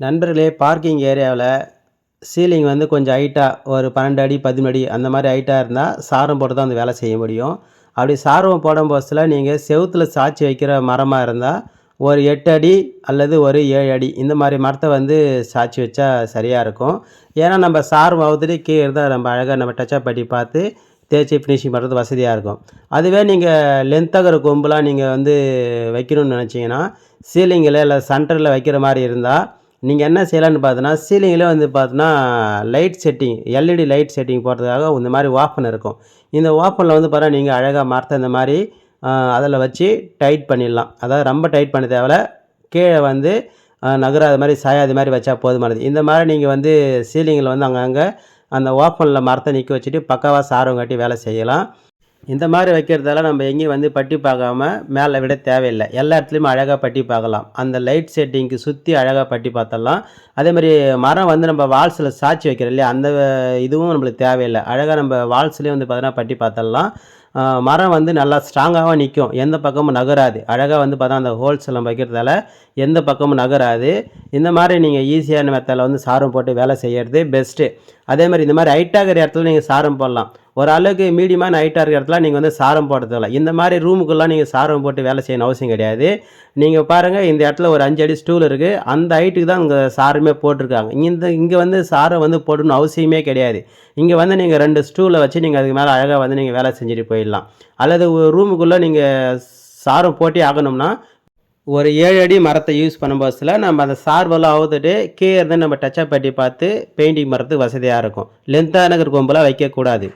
நண்பர்களே பார்க்கிங் ஏரியாவில் சீலிங் வந்து கொஞ்சம் ஹைட்டாக ஒரு பன்னெண்டு அடி பதிமூணு அடி அந்த மாதிரி ஹைட்டாக இருந்தால் சாரம் போட்டு தான் அந்த வேலை செய்ய முடியும். அப்படி சாரம் போடும் பட்சத்தில் நீங்கள் செவுத்தில் சாய்ச்சி வைக்கிற மரமாக இருந்தால் ஒரு எட்டு அடி அல்லது ஒரு ஏழு அடி இந்த மாதிரி மரத்தை வந்து சாய்ச்சி வச்சா சரியாக இருக்கும். ஏன்னா நம்ம சாரம் அவுத்துட்டு கீழே இருந்தால் நம்ம அழகாக நம்ம டச்சப் பண்ணி பார்த்து தேய்ச்சி ஃபினிஷிங் பண்ணுறது வசதியாக இருக்கும். அதுவே நீங்கள் லென்த்தாகிற கொம்புலாம் நீங்கள் வந்து வைக்கணும்னு நினச்சிங்கன்னா சீலிங்கில் இல்லை சென்டரில் வைக்கிற மாதிரி இருந்தால் நீங்கள் என்ன செய்யலான்னு பார்த்தோன்னா சீலிங்கில் வந்து பார்த்தோன்னா light setting LED light setting போடுறதுக்காக இந்த மாதிரி ஓப்பன் இருக்கும். இந்த ஓப்பனில் வந்து பார்த்தா நீங்கள் அழகாக மரத்தை இந்த மாதிரி அதில் வச்சு டைட் பண்ணிடலாம். அதாவது ரொம்ப டைட் பண்ண தேவையில்ல. கீழே வந்து நகராத மாதிரி சாயாத மாதிரி வச்சா போதுமானது. இந்த மாதிரி நீங்கள் வந்து சீலிங்கில் வந்து அங்கங்கே அந்த ஓப்பனில் மரத்தை நிற்க வச்சுட்டு பக்காவாக சாரம் காட்டி வேலை செய்யலாம். இந்த மாதிரி வைக்கிறதால நம்ம எங்கேயும் வந்து பட்டி பார்க்காம மேலே விட தேவையில்லை. எல்லா இடத்துலையுமே அழகாக பட்டி பார்க்கலாம். அந்த லைட் செட்டிங்க்கு சுற்றி அழகாக பட்டி பார்த்தலாம் அதே மாதிரி மரம் வந்து நம்ம வால்ஸில் சாட்சி வைக்கிறோம் இல்லையா? அந்த இதுவும் நம்மளுக்கு தேவையில்லை. அழகாக நம்ம வால்ஸ்லேயும் வந்து பார்த்தோன்னா பட்டி பார்த்தலாம் மரம் வந்து நல்லா ஸ்ட்ராங்காகவும் நிற்கும் எந்த பக்கமும் நகராது. அழகாக வந்து பார்த்தா அந்த ஹோல்ஸ் எல்லாம் வைக்கிறதால எந்த பக்கமும் நகராது. இந்த மாதிரி நீங்கள் ஈஸியான மெத்தடில் வந்து சாரம் போட்டு வேலை செய்கிறது பெஸ்ட்டு அதே மாதிரி இந்த மாதிரி ஹைட்டாகிற இடத்துல நீங்கள் சாரம் போடலாம். ஒரு அளவுக்கு மீடியமான ஹைட்டாக இருக்கிற இடத்துல நீங்கள் வந்து சாரம் போடுறதில்ல இந்த மாதிரி ரூமுக்குள்ளே நீங்கள் சாரம் போட்டு வேலை செய்யணும் அவசியம் கிடையாது. நீங்கள் பாருங்கள் இந்த இடத்துல ஒரு அஞ்சு அடி ஸ்டூல் இருக்குது அந்த ஹைட்டுக்கு தான் இங்கே சாரமே போட்டிருக்காங்க. இந்த இங்கே வந்து சாரம் வந்து போடணும்னு அவசியமே கிடையாது. இங்கே வந்து நீங்கள் ரெண்டு ஸ்டூலை வச்சு நீங்கள் அதுக்கு மேலே அழகாக வந்து நீங்கள் வேலை செஞ்சுட்டு போயிடலாம். அல்லது ரூமுக்குள்ளே நீங்கள் சாரம் போட்டே ஆகணும்னா ஒரு ஏழு அடி மரத்தை யூஸ் பண்ணும் பஸ்ஸில் நம்ம அந்த சார்பெல்லாம் அவுத்துட்டு கீழே இருந்து நம்ம டச்சப் பண்ணி பார்த்து பெயிண்டிங் மரத்துக்கு வசதியாக இருக்கும். லென்த்தான கொம்பெல்லாம் வைக்கக்கூடாது.